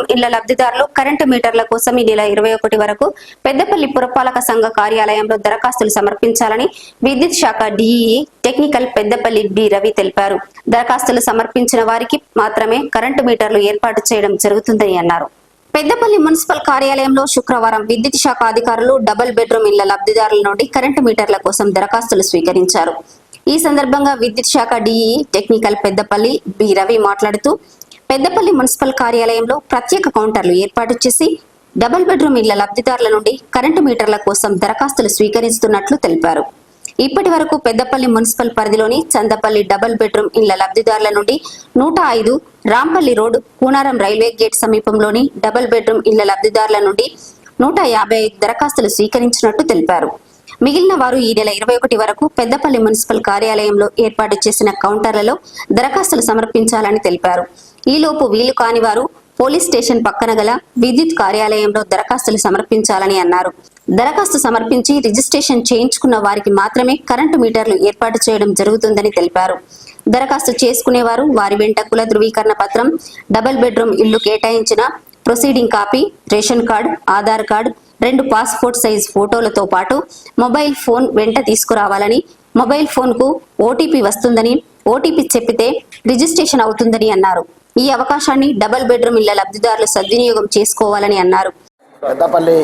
Bedroom ఇళ్ళ లబ్ధిదారులు current మీటర్ల కోసం ఈ నెల ఇరవై ఒకటి వరకు పెద్దపల్లి పురపాలక సంఘ కార్యాలయంలో దరఖాస్తులు సమర్పించాలని విద్యుత్ శాఖ DE technical Peddapalli B Ravi తెలిపారు. దరఖాస్తులు సమర్పించిన వారికి మాత్రమే కరెంటు మీటర్లు ఏర్పాటు చేయడం జరుగుతుందని అన్నారు. పెద్దపల్లి మున్సిపల్ కార్యాలయంలో శుక్రవారం విద్యుత్ శాఖ అధికారులు డబుల్ బెడ్రూమ్ ఇళ్ళ లబ్ధిదారుల నుండి కరెంటు మీటర్ల కోసం దరఖాస్తులు స్వీకరించారు. ఈ సందర్భంగా విద్యుత్ శాఖ DE technical Peddapalli B Ravi మాట్లాడుతూ పెద్దపల్లి మున్సిపల్ కార్యాలయంలో ప్రత్యేక కౌంటర్లు ఏర్పాటు చేసి డబుల్ బెడ్రూమ్ ఇళ్ళ లబ్ధిదారుల నుండి కరెంటు మీటర్ల కోసం దరఖాస్తులు స్వీకరిస్తున్నట్లు తెలిపారు. ఇప్పటి వరకు పెద్దపల్లి మున్సిపల్ పరిధిలోని చందపల్లి డబుల్ బెడ్రూమ్ ఇళ్ళ లబ్ధిదారుల నుండి నూట ఐదు Rampalli road Kunaram railway gate సమీపంలోని డబుల్ బెడ్రూమ్ ఇళ్ళ లబ్ధిదారుల నుండి నూట యాభై ఐదు దరఖాస్తులు స్వీకరించినట్టు తెలిపారు. మిగిలిన వారు ఈ నెల ఇరవై ఒకటి వరకు పెద్దపల్లి మున్సిపల్ కార్యాలయంలో ఏర్పాటు చేసిన కౌంటర్లలో దరఖాస్తులు సమర్పించాలని తెలిపారు. ఈలోపు వీలు కాని వారు పోలీస్ స్టేషన్ పక్కన గల విద్యుత్ కార్యాలయంలో దరఖాస్తులు సమర్పించాలని అన్నారు. దరఖాస్తు సమర్పించి రిజిస్ట్రేషన్ చేయించుకున్న వారికి మాత్రమే కరెంటు మీటర్లు ఏర్పాటు చేయడం జరుగుతుందని తెలిపారు. దరఖాస్తు చేసుకునేవారు వారి వెంట కుల ధృవీకరణ పత్రం డబుల్ బెడ్రూమ్ ఇల్లు కేటాయించిన proceeding copy ration card Aadhaar card రెండు పాస్పోర్ట్ సైజ్ ఫోటోలతో పాటు మొబైల్ ఫోన్ వెంట తీసుకురావాలని మొబైల్ ఫోన్కు ఓటీపీ వస్తుందని ఓటీపీ చెప్పితే రిజిస్ట్రేషన్ అవుతుందని అన్నారు. ఈ అవకాశాన్ని డబుల్ బెడ్రూమ్ ఇళ్ళ లబ్ధిదారులు సద్వినియోగం చేసుకోవాలని అన్నారు. పెద్దపల్లి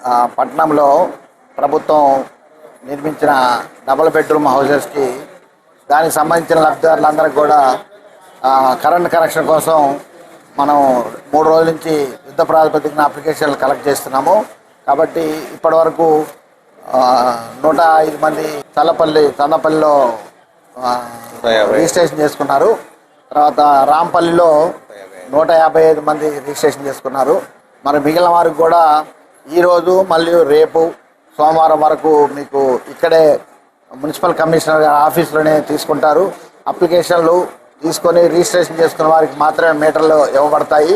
ఆ, పట్టణంలో ప్రభుత్వం నిర్మించిన డబుల్ బెడ్రూమ్ హౌసెస్కి దానికి సంబంధించిన లబ్ధిదారులందరికీ కూడా ఆ, కరెంట్ కనెక్షన్ కోసం మనం మూడు రోజుల నుంచి యుద్ధ ప్రాతిపదికన అప్లికేషన్లు కలెక్ట్ చేస్తున్నాము. కాబట్టి ఇప్పటివరకు నూట ఐదు మంది చల్లపల్లి చందపల్లిలో ఆ, రిజిస్ట్రేషన్ చేసుకున్నారు. తర్వాత రాంపల్లిలో నూట యాభై ఐదు మంది రిజిస్ట్రేషన్ చేసుకున్నారు. మరి మిగిలిన వారికి కూడా ఈరోజు మళ్ళీ రేపు సోమవారం వరకు మీకు ఇక్కడే మున్సిపల్ కమిషనర్ గారి ఆఫీస్లోనే తీసుకుంటారు. అప్లికేషన్లు తీసుకొని రిజిస్ట్రేషన్ చేసుకున్న వారికి మాత్రమే మీటర్లు ఇవ్వబడతాయి.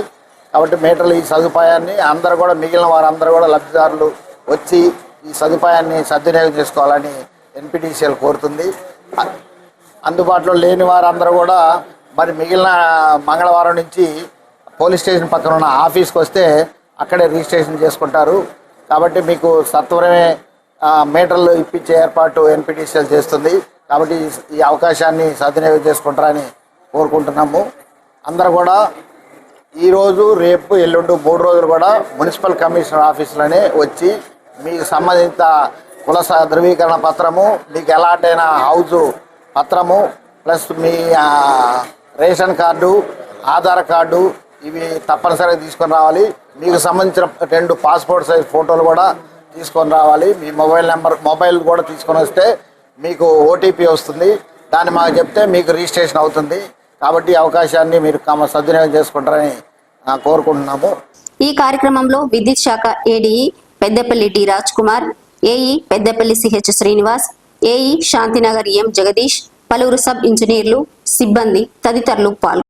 కాబట్టి మీటర్లు ఈ సదుపాయాన్ని అందరూ కూడా మిగిలిన వారందరూ కూడా లబ్ధిదారులు వచ్చి ఈ సదుపాయాన్ని సద్వినియోగం చేసుకోవాలని ఎన్పిటిసిఎల్ కోరుతుంది. అందుబాటులో లేని వారందరూ కూడా మరి మిగిలిన మంగళవారం నుంచి పోలీస్ స్టేషన్ పక్కన ఉన్న ఆఫీస్కి వస్తే అక్కడే రిజిస్ట్రేషన్ చేసుకుంటారు. కాబట్టి మీకు సత్వరమే మీటర్లు ఇప్పించే ఏర్పాటు ఎన్పిటిసిఎల్ చేస్తుంది. కాబట్టి ఈ- అవకాశాన్ని సద్వినియోగం చేసుకుంటారని కోరుకుంటున్నాము. అందరూ కూడా ఈరోజు రేపు ఎల్లుండి మూడు రోజులు కూడా మున్సిపల్ కమిషనర్ ఆఫీసులోనే వచ్చి మీకు సంబంధిత కుల ధృవీకరణ పత్రము మీకు ఎలాంటైనా హౌజు పత్రము ప్లస్ మీ రేషన్ కార్డు ఆధార్ కార్డు ఇవి తప్పనిసరిగా తీసుకొని రావాలి. మీకు సంబంధించిన రెండు పాస్పోర్ట్ సైజ్ ఫోటోలు కూడా తీసుకొని రావాలి. మీ మొబైల్ నెంబర్ మొబైల్ కూడా తీసుకొని వస్తే మీకు ఓటీపీ వస్తుంది. దాన్ని మాకు చెప్తే మీకు రిజిస్ట్రేషన్ అవుతుంది. కాబట్టి అవకాశాన్ని మీరు సద్వినియోగం చేసుకుంటారని కోరుకుంటున్నాము. ఈ కార్యక్రమంలో విద్యుత్ శాఖ ADE Peddapalli T Raj Kumar AE Peddapalli CH Srinivas AE Shantinagar M Jagadish పలువురు సబ్ ఇంజనీర్లు సిబ్బంది తదితరులు పాల్గొన్నారు